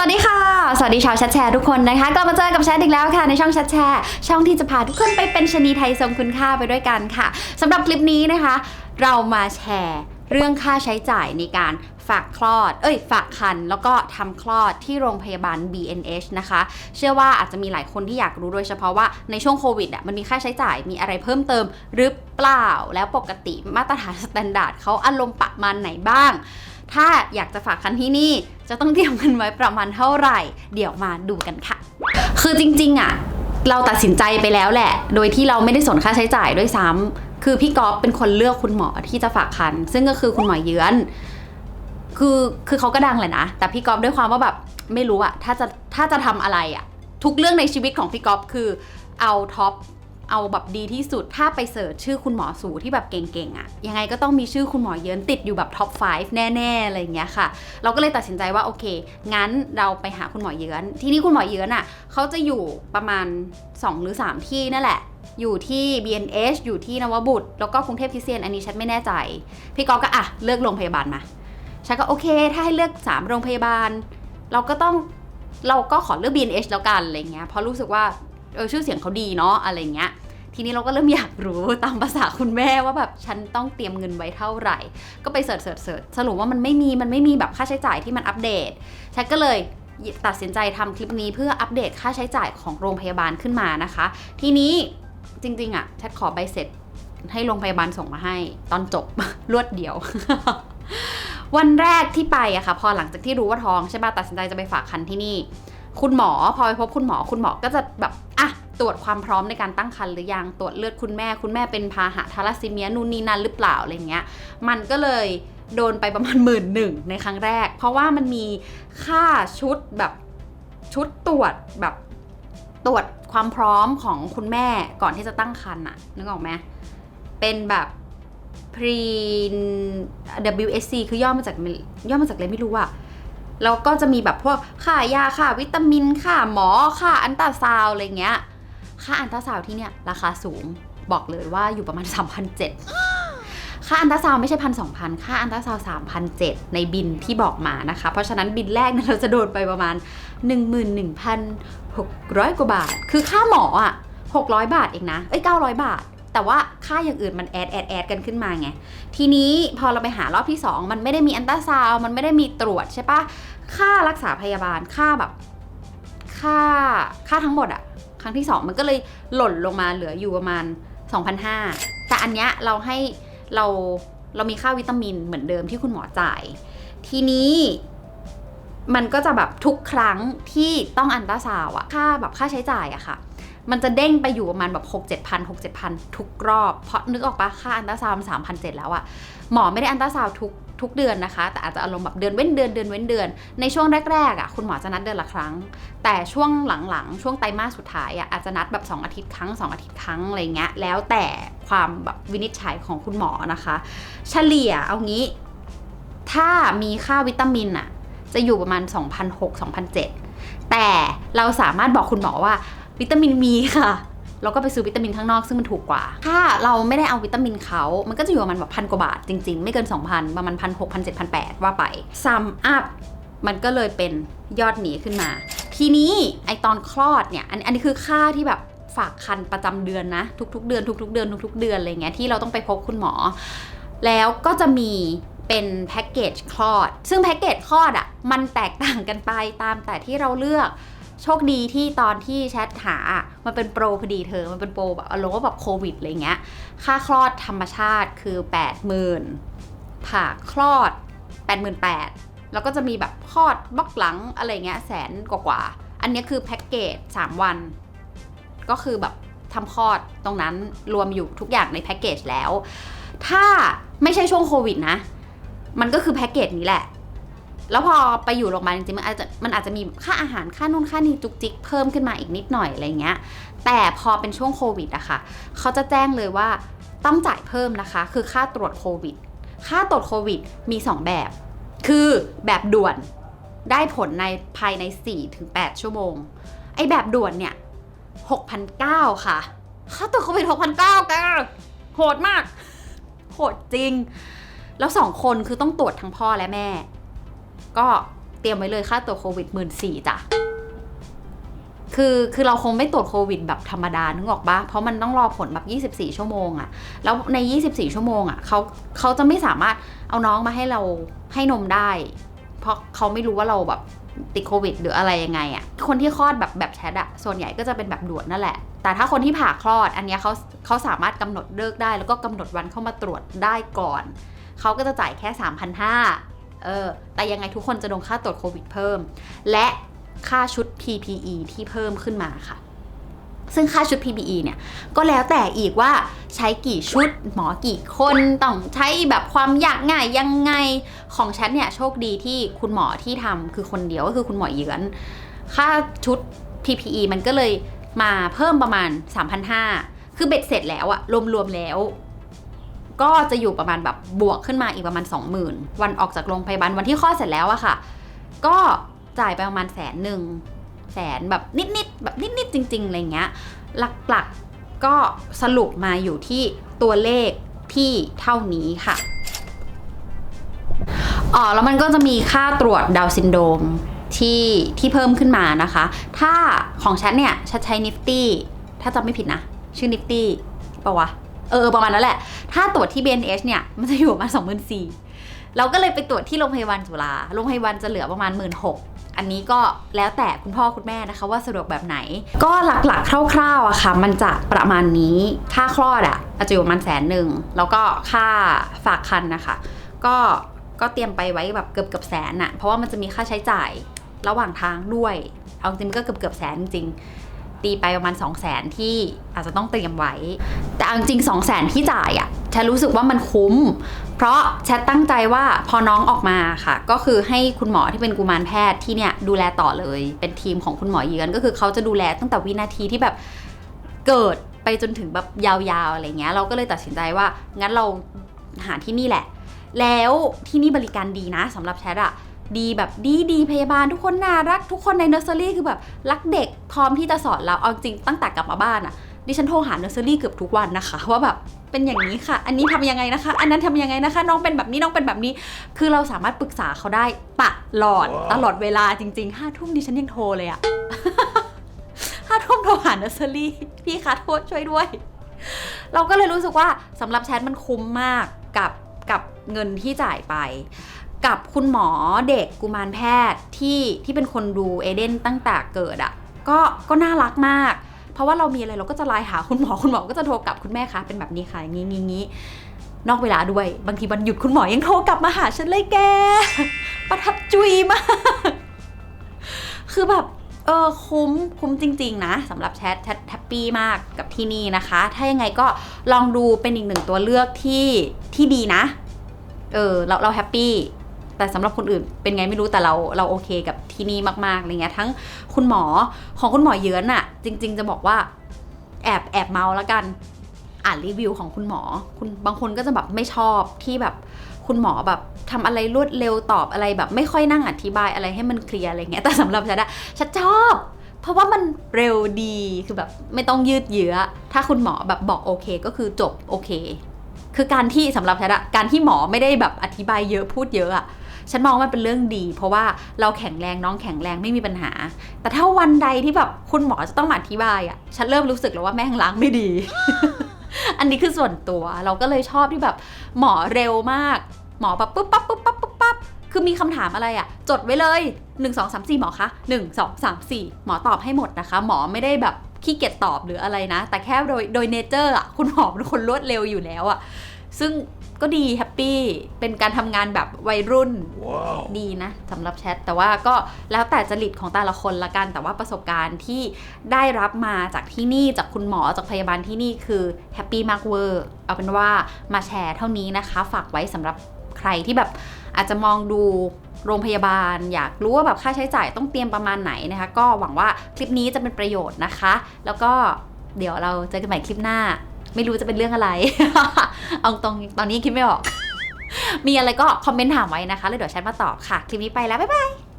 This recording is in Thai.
วัสดีค่ะ สวัสดีชาวแชทแชร์ทุกคนนะคะกลับมาเจอกับแชทอีกแล้วค่ะในช่องแชทแชร์ช่องที่จะพาทุกคนไปเป็นชนีไทยทรงคุณค่าไปด้วยกันค่ะสำหรับคลิปนี้นะคะ เรามาแชร์เรื่องค่าใช้จ่ายในการฝากคลอด เอ้ย ฝากคัน แล้วก็ทำคลอดที่โรงพยาบาล BNH นะคะ เชื่อว่าอาจจะมีหลายคนที่อยากรู้โดยเฉพาะว่าในช่วงโควิดอะ มันมีค่าใช้จ่าย มีอะไรเพิ่มเติมหรือเปล่า แล้วปกติมาตรฐานสแตนดาร์ดเขาอารมณ์ประมาณไหนบ้าง ถ้าอยากจะฝากคันที่นี่จะต้องเตรียมเงินไว้ประมาณเท่าไหร่ เดี๋ยวมาดูกันค่ะ คือจริงๆอะเราตัดสินใจไปแล้วแหละ โดยที่เราไม่ได้สนค่าใช้จ่ายด้วยซ้ำคือพี่ก๊อฟเป็นคนเลือกคุณหมอที่จะฝากคัน ซึ่งก็คือคุณหมอเยือน คือคือเขาก็ดังแหละนะ แต่พี่ก๊อฟด้วยความว่าแบบไม่รู้อะถ้าจะถ้าจะทำอะไรอะทุกเรื่องในชีวิตของพี่ก๊อฟคือเอาท็อป เอาแบบดีที่สุด ถ้าไปเสิร์ชชื่อคุณหมอสูที่แบบเก่งๆอะยังไงก็ต้องมีชื่อคุณหมอเยินติดอยู่แบบท็อป 5 แน่ๆอะไรอย่างเงี้ยค่ะ เราก็เลยตัดสินใจว่าโอเค งั้นเราไปหาคุณหมอเยือน ที่นี่คุณหมอเยือนอะเขาจะอยู่ประมาณ 2 หรือ 3 ที่นั่นแหละอยู่ที่ BNH อยู่ที่นวบุตร แล้วก็กรุงเทพคริสเตียน อันนี้ฉันไม่แน่ใจ พี่กอฟก็อะเลือกโรงพยาบาลมา ฉันก็โอเค ถ้าให้เลือก 3 โรงพยาบาล เราก็ต้องเราก็ขอเลือก BNH แล้วกันอะไรเงี้ย เพราะรู้สึกว่าเออชื่อเสียงเขาดีเนาะอะไรเงี้ย ทีนี้เราก็เริ่มอยากรู้ตามภาษาคุณแม่ว่าแบบฉันต้องเตรียมเงินไว้เท่าไหร่ ก็ไปเสิร์ชเสิร์ชเสิร์ชสรุปว่ามันไม่มีมันไม่มีแบบค่าใช้จ่ายที่มันอัปเดตฉันก็เลยตัดสินใจทำคลิปนี้เพื่ออัปเดตค่าใช้จ่ายของโรงพยาบาลขึ้นมานะคะ ทีนี้จริงๆอะฉันขอใบเสร็จให้โรงพยาบาลส่งมาให้ตอนจบรวดเดียว วันแรกที่ไปอะค่ะ พอหลังจากที่รู้ว่าท้องใช่ป่ะตัดสินใจจะไปฝากคันที่นี่ คุณหมอพอไปพบคุณหมอคุณหมอก็จะแบบ ตรวจความพร้อมในการตั้งครรภ์หรือยังตรวจเลือดคุณแม่ คุณแม่เป็นพาหะทาลัสซีเมียนู่นนี่นั่นหรือเปล่าอะไรเงี้ยมันก็เลยโดนไปประมาณหมื่นหนึ่งในครั้งแรก เพราะว่ามันมีค่าชุดแบบชุดตรวจแบบตรวจความพร้อมของคุณแม่ก่อนที่จะตั้งครรภ์อะนึกออกไหมเป็นแบบ pre WSC คือย่อมาจากย่อมาจากอะไรไม่รู้อะแล้วก็จะมีแบบพวกค่ายาค่าวิตามินค่าหมอค่าอันตราซาวอะไรเงี้ย ค่าอันตราซาวที่เนี่ยราคาสูงบอกเลยว่าอยู่ประมาณ 3,700 ค่าอันตราซาวไม่ใช่พันสองพันค่าอันตราซาวสามพันเจ็ดในบินที่บอกมานะคะ เพราะฉะนั้นบินแรกเนี่ยเราจะโดนไปประมาณ 11,600 กว่าบาท คือค่าหมออะ 600 บาทเองนะ เอ้ย 900 บาท แต่ว่าค่าอย่างอื่นมันแอดแอดแอดกันขึ้นมาไง ทีนี้พอเราไปหารอบที่ 2 มันไม่ได้มีอันตราซาวมันไม่ได้มีตรวจใช่ปะค่ารักษาพยาบาลค่าแบบ ค่าค่าทั้งหมดอะ ครั้งที่ 2 มันก็เลยหล่นลงมาเหลืออยู่ประมาณ 2,500 แต่อันเนี้ยเราให้เราเรามีค่าวิตามินเหมือนเดิมที่คุณหมอจ่าย ทีนี้มันก็จะแบบทุกครั้งที่ต้องอันตราซาวอะค่าแบบค่าใช้จ่ายอะค่ะ มันจะเด้งไปอยู่ประมาณแบบ6 7 0 0 6 7 0 0ทุกรอบ เพราะนึกออกปะค่าอันตราซาวด์สามพันเจ็ดแล้วอะหมอไม่ได้อันตราซาวทุก ทุกเดือนนะคะ แต่อาจจะอารมณ์แบบเดือนเว้นเดือนเดือนเว้นเดือน ในช่วงแรกๆอะคุณหมอจะนัดเดือนละครั้ง แต่ช่วงหลังๆ ช่วงไตรมาสสุดท้ายอะอาจจะนัดแบบ 2 อาทิตย์ครั้ง 2 อาทิตย์ครั้งอะไรเงี้ยแล้วแต่ความแบบวินิจฉัยของคุณหมอนะคะ เฉลี่ยเอางี้ ถ้ามีค่าวิตามินอะจะอยู่ประมาณ2,600-2,700แต่เราสามารถบอกคุณหมอว่าวิตามินมีค่ะ เราก็ไปซื้อวิตามินข้างนอกซึ่งมันถูกกว่า ถ้าเราไม่ได้เอาวิตามินเขามันก็จะอยู่ประมาณแบบพันกว่าบาทจริงๆ ไม่เกิน 2,000 ประมาณพันหกพันเจ็ดพันแปดว่าไปซัมอัพมันก็เลยเป็นยอดหนีขึ้นมา ทีนี้ไอตอนคลอดเนี่ยอันอันนี้คือค่าที่แบบฝากคันประจำเดือนนะ ทุกๆ เดือนทุกๆ เดือนทุกๆ เดือนอะไรเงี้ยที่เราต้องไปพบคุณหมอ แล้วก็จะมีเป็นแพ็กเกจคลอด ซึ่งแพ็กเกจคลอดอะ่ะมันแตกต่างกันไปตามแต่ที่เราเลือก โชคดีที่ตอนที่แชทหา มันเป็นโปรพอดีเธอ มันเป็นโปรแบบอารมณ์ว่าแบบโควิดอะไรเงี้ย ค่าคลอดธรรมชาติคือ 80,000ผ่าคลอด 88,000แล้วก็จะมีแบบคลอดบล็อกหลังอะไรเงี้ยแสนกว่าๆอันนี้คือแพ็กเกจ 3 วัน ก็คือแบบทำคลอดตรงนั้นรวมอยู่ทุกอย่างในแพ็กเกจแล้ว ถ้าไม่ใช่ช่วงโควิดนะ มันก็คือแพ็กเกจนี้แหละ แล้วพอไปอยู่โรงพยาบาลจริงๆมันอาจจะมันอาจจะมีค่าอาหารค่านู่นค่านี่จุกจิกเพิ่มขึ้นมาอีกนิดหน่อยอะไรเงี้ย แต่พอเป็นช่วงโควิดอะค่ะเขาจะแจ้งเลยว่าต้องจ่ายเพิ่มนะคะ คือค่าตรวจโควิด ค่าตรวจโควิดมี 2 แบบ คือแบบด่วนได้ผลในภายใน 4-8 ชั่วโมง ไอ้แบบด่วนเนี่ย6,900ค่ะ ค่าตรวจโควิด6,900แกโหดมาก โหดจริง แล้วสองคนคือต้องตรวจทั้งพ่อและแม่ ก็เตรียมไว้เลยค่าตรวจโควิดหมื่นสี่จ้ะคือคือเราคงไม่ตรวจโควิดแบบธรรมดานึกออกปะเพราะมันต้องรอผลแบบ 24 ชั่วโมงอะแล้วใน 24 ชั่วโมงอะเขาเขาจะไม่สามารถเอาน้องมาให้เราให้นมได้ เพราะเขาไม่รู้ว่าเราแบบติดโควิดหรืออะไรยังไงอะคนที่คลอดแบบแบบแชทอะส่วนใหญ่ก็จะเป็นแบบด่วนนั่นแหละ แต่ถ้าคนที่ผ่าคลอด อันเนี้ยเขาเขาสามารถกำหนดเลิกได้ แล้วก็กำหนดวันเข้ามาตรวจได้ก่อน เขาก็จะจ่ายแค่ 3,500 เออแต่ยังไงทุกคนจะโดนค่าตรวจโควิดเพิ่ม และค่าชุด PPE ที่เพิ่มขึ้นมาค่ะ ซึ่งค่าชุด PPE เนี่ย ก็แล้วแต่อีกว่าใช้กี่ชุดหมอกี่คนต้องใช้แบบความยากง่ายยังไงของฉันเนี่ยโชคดีที่คุณหมอที่ทำคือคนเดียวก็คือคุณหมอเยือน ค่าชุด PPE มันก็เลยมาเพิ่มประมาณ 3,500 คือเบ็ดเสร็จแล้วอะรวมๆแล้ว ก็จะอยู่ประมาณแบบบวกขึ้นมาอีกประมาณ 20,000 วันออกจากโรงพยาบาลวันที่คลอดเสร็จแล้วอะค่ะ ก็จ่ายไปประมาณแสนหนึ่งแสนแบบนิดๆแบบนิดๆจริงๆอะไรเงี้ยหลักๆก็สรุปมาอยู่ที่ตัวเลขที่เท่านี้ค่ะอ๋อแล้วมันก็จะมีค่าตรวจดาวซินโดมที่ที่เพิ่มขึ้นมานะคะ ถ้าของฉันเนี่ยฉันใช้นิฟตี้ถ้าจำไม่ผิดนะ ชื่อนิฟตี้ปะวะ เออประมาณนั้นแหละ ถ้าตรวจที่ BNH เนี่ยมันจะอยู่ประมาณ24,000เราก็เลยไปตรวจที่โรงพยาบาลจุฬาโรงพยาบาลจะเหลือประมาณ 1 6ื่นอันนี้ก็แล้วแต่คุณพ่อคุณแม่นะคะว่าสะดวกแบบไหน ก็หลักๆคร่าวๆอะค่ะ มันจะประมาณนี้ค่าคลอดอะอาจจะอยู่ประมาณแสนหนึ่งแล้วก็ค่าฝากคันนะคะ ก็ก็เตรียมไปไว้แบบเกือบเกือบแสนอะเพราะว่ามันจะมีค่าใช้จ่ายระหว่างทางด้วย เอาจริงก็เกือบเกือบแสนจริง ตีไปประมาณ 2 0 0แสนที่อาจจะต้องเตรียมไว้ แต่เอาจริง2 0 0แสนที่จ่ายอะแชทรู้สึกว่ามันคุ้ม เพราะแชทตั้งใจว่าพอน้องออกมาค่ะ ก็คือให้คุณหมอที่เป็นกุมารแพทย์ที่เนี่ยดูแลต่อเลย เป็นทีมของคุณหมอเยือนก็คือเขาจะดูแลตั้งแต่วินาทีที่แบบเกิดไปจนถึงแบบยาวๆอะไรเงี้ยเราก็เลยตัดสินใจว่างั้นเราหาที่นี่แหละ แล้วที่นี่บริการดีนะสำหรับแชทอะ ดีแบบดีดีพยาบาลทุกคนน่ารักทุกคนในเนอร์เซอรี่คือแบบรักเด็กพร้อมที่จะสอนเราเอาจริงตั้งแต่กลับมาบ้านอะดิฉันโทรหาเนอร์เซอรี่เกือบทุกวันนะคะว่าแบบเป็นอย่างนี้ค่ะ อันนี้ทำยังไงนะคะ อันนั้นทำยังไงนะคะ น้องเป็นแบบนี้น้องเป็นแบบนี้ คือเราสามารถปรึกษาเขาได้ตลอดตลอดเวลาจริงๆห้าทุ่มดิฉันยังโทรเลยอะห้าทุ่มโทรหาเนอร์เซอรี่พี่คะโทษช่วยด้วย เราก็เลยรู้สึกว่าสำหรับแชทมันคุ้มมากกับกับเงินที่จ่ายไป กับคุณหมอเด็กกุมารแพทย์ที่ที่เป็นคนดูเอเดนตั้งแต่เกิดอะ่ะก็ก็น่ารักมาก เพราะว่าเรามีอะไรเราก็จะไลน์หาคุณหมอคุณหมอก็จะโทรกลับคุณแม่คะเป็นแบบนี้ค่ะอย่างนี้งี้งี้นอกเวลาด้วย บางทีวันหยุดคุณหมอยังโทรกลับมาหาฉันเลยแก ประทับจุยมาก คือแบบเออคุ้มคุ้มจริง ๆ นะสำหรับแชทแชทแฮปปี้มากกับที่นี่นะคะ ถ้ายังไงก็ลองดูเป็นอีกหนึ่งตัวเลือกที่ที่ดีนะ เออเราเราแฮปปี้ แต่สำหรับคนอื่นเป็นไงไม่รู้แต่เราเราโอเคกับที่นี่มากๆอะไรเงี้ยทั้งคุณหมอของคุณหมอเยือนอะจริง ๆ จะบอกว่าแอบแอบเมาแล้วกันอ่านรีวิวของคุณหมอ คุณบางคนก็จะแบบไม่ชอบที่แบบคุณหมอแบบทำอะไรรวดเร็วตอบอะไรแบบไม่ค่อยนั่งอธิบายอะไรให้มันเคลียร์อะไรเงี้ยแต่สำหรับฉันอะฉันชอบ เพราะว่ามันเร็วดีคือแบบไม่ต้องยืดเยื้อ ถ้าคุณหมอแบบบอกโอเค ก็คือจบโอเค คือการที่สำหรับฉันอะการที่หมอไม่ได้แบบอธิบายเยอะพูดเยอะอะ ฉันมองว่ามันเป็นเรื่องดี เพราะว่าเราแข็งแรงน้องแข็งแรงไม่มีปัญหา แต่ถ้าวันใดที่แบบคุณหมอจะต้องมาอธิบายอะฉันเริ่มรู้สึกแล้วว่าแม่งล้างไม่ดี อันนี้คือส่วนตัวเราก็เลยชอบที่แบบ หมอเร็วมาก หมอแบบปุ๊บปั๊บปุ๊บปั๊บปุ๊บปั๊บคือมีคำถามอะไรอะจดไว้เลย 1 2 3 4 หมอคะ1 2 3 4 หมอตอบให้หมดนะคะ หมอไม่ได้แบบขี้เกียจตอบหรืออะไรนะ แต่แค่โดยโดยเนเจอร์อะคุณหมอเป็นคนรวดเร็วอยู่แล้วอะซึ่ง ก็ดีแฮปปี้เป็นการทำงานแบบวัยรุ่น Wow. ดีนะสำหรับแชท แต่ว่าก็แล้วแต่จริตของแต่ละคนละกัน แต่ว่าประสบการณ์ที่ได้รับมาจากที่นี่จากคุณหมอจากพยาบาลที่นี่คือแฮปปี้มากเวอร์เอาเป็นว่ามาแชร์เท่านี้นะคะ ฝากไว้สำหรับใครที่แบบอาจจะมองดูโรงพยาบาล อยากรู้ว่าแบบค่าใช้จ่ายต้องเตรียมประมาณไหนนะคะ ก็หวังว่าคลิปนี้จะเป็นประโยชน์นะคะ แล้วก็เดี๋ยวเราเจอกันใหม่คลิปหน้า ไม่รู้จะเป็นเรื่องอะไร เอาตรงตอนนี้คิดไม่ออก มีอะไรก็คอมเมนต์ถามไว้นะคะ แล้วเดี๋ยวแชทมาตอบค่ะ คลิปนี้ไปแล้ว บ๊ายบาย